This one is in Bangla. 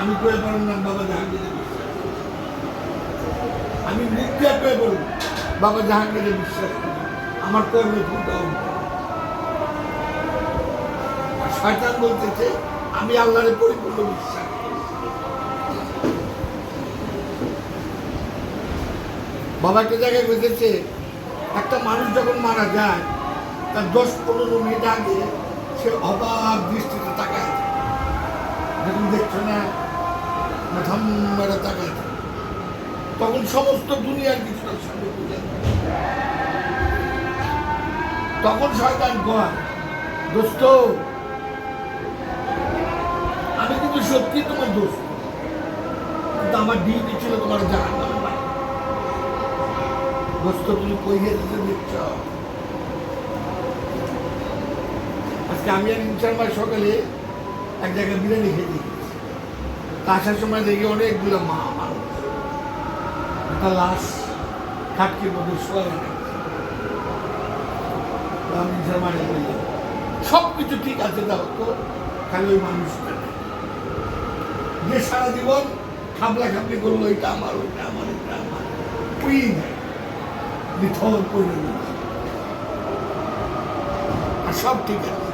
আমি করে পারলাম না, বাবা জাহাঙ্গীরের বিশ্বাস আমি মুখ দিয়ে করে বলব বাবা জাহাঙ্গীরের বিশ্বাস করি আমার কর্মে ভুলটা আর শয়তান বলতেছে, আমি আল্লাহরে পরিপূর্ণ বিশ্বাস। বাবা একটা জায়গায় বুঝেছে একটা মানুষ যখন মারা যায়, তার দশ পনেরো মিনিট আগে সে অবাক দৃষ্টিতে তাকায়। যখন দেখছ না মাথাম মেরে তাকায় তখন সমস্ত দুনিয়ার কিছু তার সঙ্গে বুঝে যায়। তখন শয়তান কয়, দোস্ত, আমি কিন্তু সত্যি তোমার দোস্ত। কিন্তু আমার ডিউটি ছিল তোমার জাহান দোস্ত, তুমি কই গেছে দেখছ? আজকে আমি আর মাস সকালে এক জায়গায় বিরিয়ানি খেয়ে আসার সময় দেখি অনেকগুলো মা মানুষ একটা লাশ খাটকির মধ্যে শোয়া সব কিছু ঠিক আছে দাও তো। খালি ওই যে সারা জীবন খাবলা খাবলি করল, এটা আমার, ওইটা আমার, এটা আমার। ওই করে আর সব ঠিক আছে।